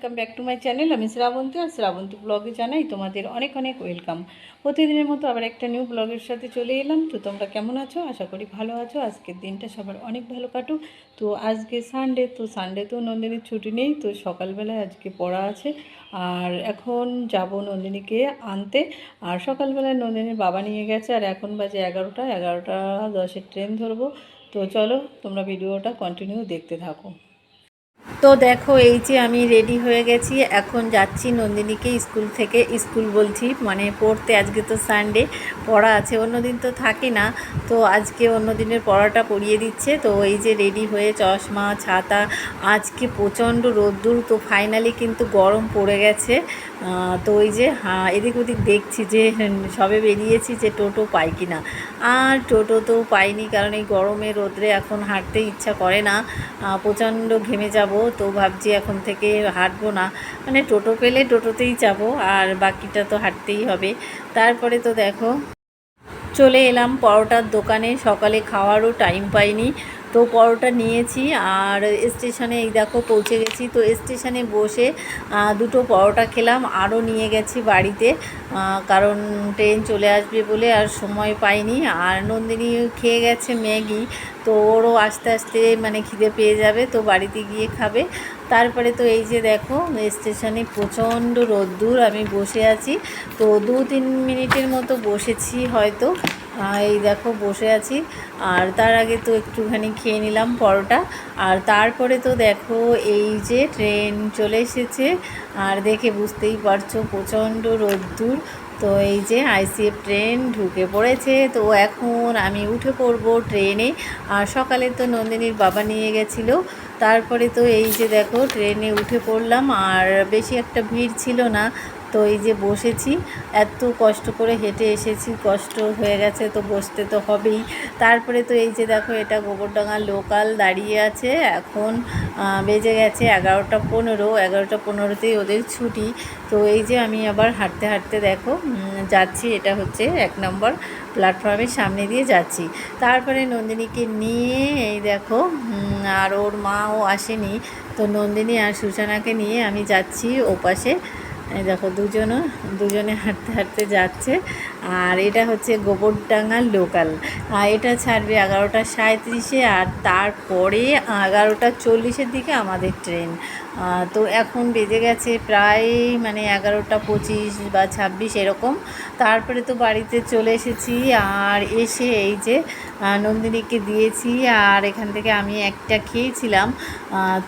Welcome back to my channel আমি শ্রাবন্তী, আর শ্রাবন্তী ব্লগে জানাই তোমাদের অনেক অনেক ওয়েলকাম প্রতিদিনের মতো আবার একটা নিউ ব্লগের সাথে চলে এলাম। তো তোমরা কেমন আছো? আশা করি ভালো আছো। আজকের দিনটা সবার অনেক ভালো কাটুক। তো আজকে সানডে তো সানডে তো নন্দিনীর ছুটি নেই। তো সকালবেলায় আজকে পড়া আছে। আর এখন যাব নন্দিনীকে আনতে। আর সকালবেলায় নন্দিনীর বাবা নিয়ে গেছে। আর এখন বাজে এগারোটা। এগারোটা দশের ট্রেন ধরবো। তো চলো তোমরা ভিডিওটা কন্টিনিউ দেখতে থাকো। তো দেখো, এই যে আমি রেডি হয়ে গেছি। এখন যাচ্ছি নন্দিনীকে স্কুল থেকে। স্কুল বলছি মানে পড়তে। আজকে তো সানডে পড়া আছে। অন্যদিন তো থাকে না। তো আজকে অন্য দিনের পড়াটা পড়িয়ে দিচ্ছে। তো এই যে রেডি হয়ে চশমা, ছাতা, আজকে প্রচণ্ড রোদ্দুর। তো ফাইনালি কিন্তু গরম পড়ে গেছে। তো ওই যে হ্যাঁ এদিক ওদিক দেখছি যে সবে বেরিয়েছি যে টোটো পাই কি না আর টোটো তো পাইনি, কারণ এই গরমে রোদ্রে এখন হাঁটতে ইচ্ছা করে না। প্রচণ্ড ঘেমে যাব। তো ভাবছি এখন থেকে হাঁটবো না। মানে টোটো পেলে টোটোতেই যাব আর বাকিটা তো হাঁটতেই হবে। তারপরে তো দেখো, চলে এলাম পরোটার দোকানে। সকালে খাওয়ারও টাইম পাইনি। তো পরোটা নিয়েছি আর স্টেশনে এই দেখো পৌঁছে গেছি। তো স্টেশনে বসে দুটো পরোটা খেলাম, আরও নিয়ে গেছি বাড়িতে কারণ ট্রেন চলে আসবে বলে আর সময় পাইনি। আর নন্দিনী খেয়ে গেছে ম্যাগি, তো ওরও আস্তে আস্তে মানে খিদে পেয়ে যাবে, তো বাড়িতে গিয়ে খাবে। তারপরে তো এই যে দেখো, স্টেশনে প্রচণ্ড রোদ্দুর, আমি বসে আছি। তো দু তিন মিনিটের মতো বসেছি হয়তো। এই দেখো বসে আছি। আর তার আগে তো একটুখানি খেয়ে নিলাম পরোটা। আর তারপরে তো দেখো এই যে ট্রেন চলে এসেছে। আর দেখে বুঝতেই পারছ প্রচণ্ড রোদ্দুর। তো এই যে আইসিএফ ট্রেন ঢুকে পড়েছে, তো এখন আমি উঠে পড়ব ট্রেনে। আর সকালে তো নন্দিনীর বাবা নিয়ে গেছিল, তারপরে তো এই যে দেখো ট্রেনে উঠে পড়লাম, আর বেশি একটা ভিড় ছিল না, তো এই যে বসেছি। এত কষ্ট করে হেঁটে এসেছি, কষ্ট হয়ে গেছে তো বসতে তো হবেই। তারপরে তো এই যে দেখো এটা গোবরডাঙ্গা লোকাল দাঁড়িয়ে আছে, এখন বেজে গেছে এগারোটা পনেরো, এগারোটা পনেরোতেই ওদের ছুটি। তো এই যে আমি আবার হাঁটতে হাঁটতে দেখো যাচ্ছি, এটা হচ্ছে এক নম্বর প্ল্যাটফর্মের সামনে দিয়ে যাচ্ছি। তারপরে নন্দিনীকে নিয়ে এই দেখো আর ওর মাও আসেনি। তো নন্দিনী আর সুসানাকে নিয়ে আমি যাচ্ছি ওপাশে। এই দেখো দুজনও, দুজনে হাঁটতে হাঁটতে যাচ্ছে। আর এটা হচ্ছে গোবরডাঙ্গা লোকাল। আর এটা ছাড়বে এগারোটা সাঁত্রিশে আর তারপরে এগারোটা চল্লিশের দিকে আমাদের ট্রেন। তো এখন বেজে গেছে প্রায় মানে এগারোটা পঁচিশ বা ছাব্বিশ এরকম। তারপরে তো বাড়িতে চলে এসেছি আর এসে এই যে নন্দিনীকে দিয়েছি আর এখান থেকে আমি একটা খেয়েছিলাম।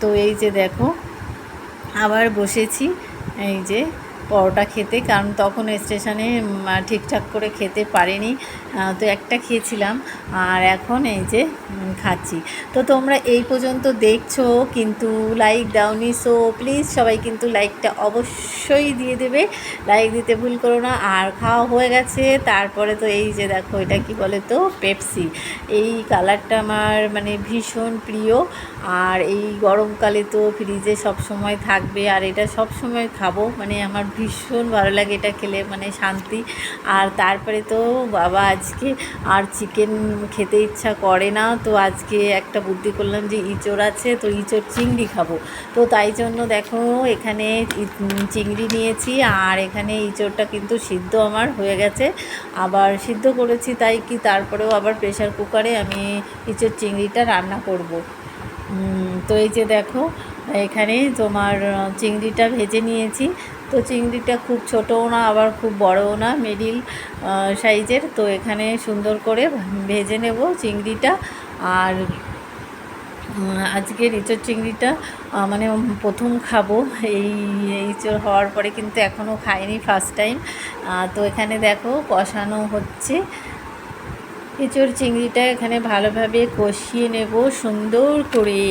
তো এই যে দেখো, আবার বসেছি। এই যে পরোটা খেতে, কারণ তখন স্টেশনে ঠিকঠাক করে খেতে পারিনি। তো একটা খেয়েছিলাম, আর এখন এই যে খাচ্ছি। তো তোমরা এই পর্যন্ত দেখছ, কিন্তু লাইক দাওনি সো প্লিজ সবাই কিন্তু লাইকটা অবশ্যই দিয়ে দেবে। লাইক দিতে ভুল করো না, আর খাওয়া হয়ে গেছে। তারপরে তো এই যে দেখো, এটা কি বলে তো পেপসি এই কালারটা আমার মানে ভীষণ প্রিয়, আর এই গরমকালে তো ফ্রিজে সব সময় থাকবে, আর এটা সব সময় খাব। মানে আমার ভীষণ ভালো লাগে এটা খেলে মানে শান্তি। আর তারপরে তো বাবা আজকে আর চিকেন খেতে ইচ্ছা করে না, তো আজকে একটা বুদ্ধি করলাম যে ইঁচড় আছে, তো ইঁচড় চিংড়ি খাব। তো তাই জন্য দেখো এখানে চিংড়ি নিয়েছি, আর এখানে ইঁচড়টা কিন্তু সিদ্ধ আমার হয়ে গেছে। আবার সিদ্ধ করেছি তাই কি তারপরেও আবার প্রেশার কুকারে আমি ইঁচড় চিংড়িটা রান্না করব। তো এই যে দেখো, এখানে তোমার চিংড়িটা ভেজে নিয়েছি। তো চিংড়িটা খুব ছোটও না আবার খুব বড়ও না মিডিল সাইজের। তো এখানে সুন্দর করে ভেজে নেব চিংড়িটা। আর উম, আজকের ইঁচড় চিংড়িটা মানে প্রথম খাব। এই ইঁচড় হওয়ার পরে কিন্তু এখনও খাইনি ফার্স্ট টাইম তো এখানে দেখো কষানো হচ্ছে। এঁচোড় চিংড়িটা এখানে ভালোভাবে কষিয়ে নেব সুন্দর করে।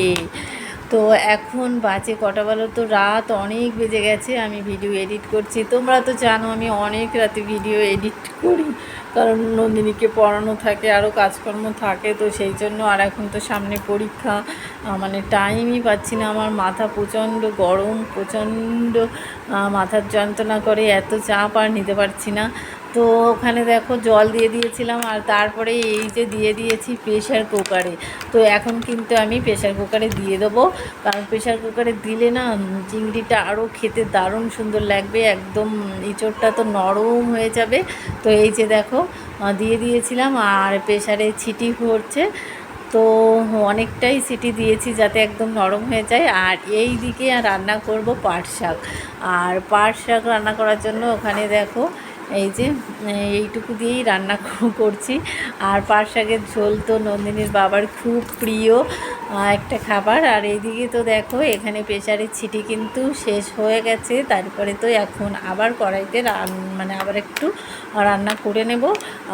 তো এখন বাজে কটা বলো তো রাত অনেক বেজে গেছে, আমি ভিডিও এডিট করছি। তোমরা তো জানো, আমি অনেক রাতে ভিডিও এডিট করি। কারণ নন্দিনীকে পড়ানো থাকে আরও কাজকর্ম থাকে, তো সেই জন্য আর এখন তো সামনে পরীক্ষা। মানে টাইমই পাচ্ছি না, আমার মাথা প্রচণ্ড গরম, প্রচণ্ড মাথার যন্ত্রণা করে, এত চাপ আর নিতে পারছি না। তো ওখানে দেখো জল দিয়ে দিয়েছিলাম আর তারপরে এই যে দিয়ে দিয়েছি প্রেশার কুকারে তো এখন কিন্তু আমি প্রেশার কুকারে দিয়ে দেবো। কারণ প্রেশার কুকারে দিলে না চিংড়িটা আরও খেতে দারুণ সুন্দর লাগবে, একদম ইঁচড়টা তো নরম হয়ে যাবে। তো এই যে দেখো দিয়ে দিয়েছিলাম আর প্রেশারে ছিটি পড়ছে তো অনেকটাই সিটি দিয়েছি যাতে একদম নরম হয়ে যায়। আর এই দিকে রান্না করব পাট শাক। আর পাট শাক রান্না করার জন্য ওখানে দেখো এই যে এইটুকু দিয়েই রান্না করছি। আর পাট শাকের ঝোল তো নন্দিনীর বাবার খুব প্রিয় একটা খাবার। আর এইদিকে তো দেখো, এখানে প্রেশারের ছিটি কিন্তু শেষ হয়ে গেছে। তারপরে তো এখন আবার কড়াইতে রান মানে আবার একটু রান্না করে নেব।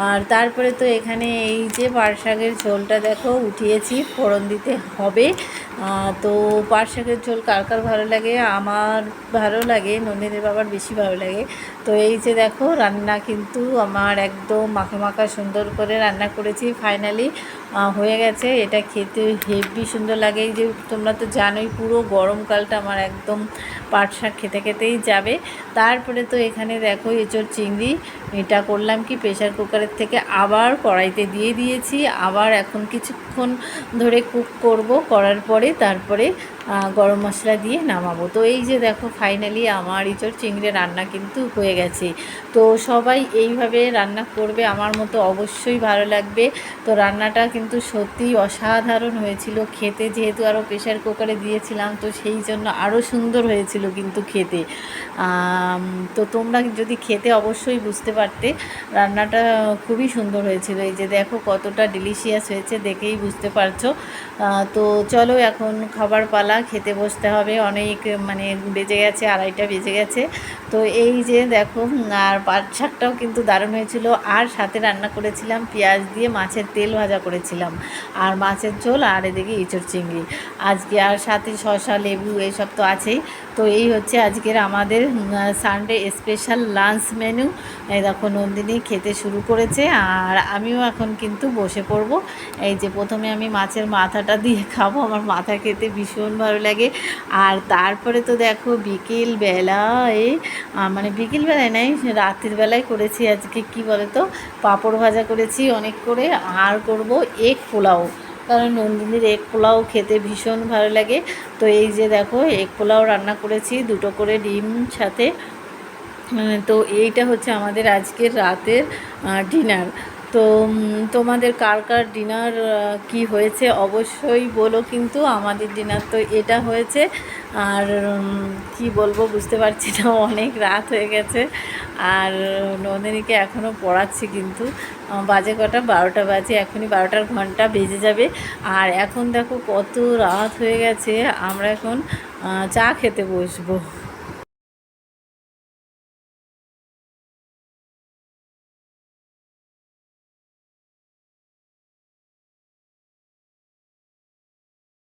আর তারপরে তো এখানে এই যে পাট শাকের ঝোলটা দেখো, উঠিয়েছি, ফোড়ন দিতে হবে। তো পাট শাকের ঝোল কার কার ভালো লাগে? আমার ভালো লাগে, নন্দিনীর বাবার বেশি ভালো লাগে। তো এই যে দেখো রান্না কিন্তু আমার একদম মাখা মাখা সুন্দর করে রান্না করেছি ফাইনালি হয়ে গেছে। এটা খেতে হেভি সুন্দর লাগে। যে তোমরা তো জানোই, পুরো গরমকালটা আমার একদম পাট শাক খেতে খেতেই যাবে। তারপরে তো এখানে দেখো এঁচোড় চিংড়ি, এটা করলাম কি প্রেশার কুকারের থেকে আবার কড়াইতে দিয়ে দিয়েছি। আবার এখন কিছুক্ষণ ধরে কুক করব, করার পরে তারপরে গরম মশলা দিয়ে নামাবো। তো এই যে দেখো ফাইনালি আমার ইঁচড় চিংড়ি রান্না কিন্তু হয়ে গেছে। তো সবাই এইভাবে রান্না করবে, আমার মতো অবশ্যই ভালো লাগবে। তো রান্নাটা কিন্তু সত্যিই অসাধারণ হয়েছিল। খেতে যেহেতু আরও প্রেশার কুকারে দিয়েছিলাম, তো সেই জন্য আরও সুন্দর হয়েছিল কিন্তু খেতে। তো তোমরা যদি খেতে অবশ্যই বুঝতে পারতে, রান্নাটা খুবই সুন্দর হয়েছিল। এই যে দেখো কতটা ডিলিশিয়াস হয়েছে, দেখেই বুঝতে পারছ। তো চলো এখন খাবার পালা, খেতে বসতে হবে। অনেক মানে বেজে গেছে, আড়াইটা বেজে গেছে। তো এই যে দেখো আর পাট শাকটাও কিন্তু দারুণ হয়েছিল। আর সাথে রান্না করেছিলাম পেঁয়াজ দিয়ে মাছের তেল ভাজা করেছিলাম। আর মাছের ঝোল আর এদিকে ইঁচড় চিংড়ি। আজকে আর সাথে শসা, লেবু এইসব তো আছেই। তো এই হচ্ছে আজকের আমাদের সানডে স্পেশাল লাঞ্চ মেনু এই দেখো নন্দিনী খেতে শুরু করেছে আর আমিও এখন কিন্তু বসে পড়ব। এই যে প্রথমে আমি মাছের মাথাটা দিয়ে খাব, আমার মাথা খেতে ভীষণ ভালো লাগে। আর তারপরে তো দেখো বিকেল বেলায় মানে বিকেল বেলায় নাই রাতের বেলায় করেছি আজকে, কি বলে তো পাঁপড় ভাজা করেছি অনেক করে, আর করব এগ পোলাও। কারণ নন্দিনীর এগ পোলাও খেতে ভীষণ ভালো লাগে। তো এই যে দেখো এগ পোলাও রান্না করেছি, দুটো করে ডিম সাথে। তো এইটা হচ্ছে আমাদের আজকের রাতের ডিনার তো তোমাদের কার কার ডিনার কি হয়েছে অবশ্যই বলো, কিন্তু আমাদের ডিনার তো এটা হয়েছে। আর কি বলব, বুঝতে পারছি না, অনেক রাত হয়ে গেছে। আর, নন্দিনীকে এখনও পড়াচ্ছি কিন্তু। বাজে কটা, বারোটা বাজে, এখনই বারোটার ঘণ্টা বেজে যাবে। আর এখন দেখো কত রাত হয়ে গেছে, আমরা এখন চা খেতে বসবো।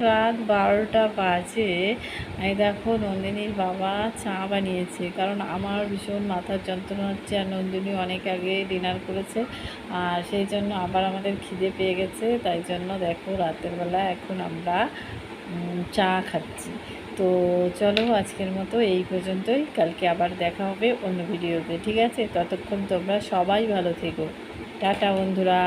রাত বারোটা বাজে। দেখো নন্দিনীর বাবা চা বানিয়েছে। কারণ আমার ভীষণ মাথার যন্ত্রণা হচ্ছে আর নন্দিনী অনেক আগে ডিনার করেছে আর সেই জন্য আবার আমাদের খিদে পেয়ে গেছে। তাই জন্য দেখো রাতের বেলা এখন আমরা চা খাচ্ছি। তো চলো আজকের মতো এই পর্যন্তই। কালকে আবার দেখা হবে অন্য ভিডিওতে। ঠিক আছে? ততক্ষণ তোমরা সবাই ভালো থেকো। টাটা বন্ধুরা।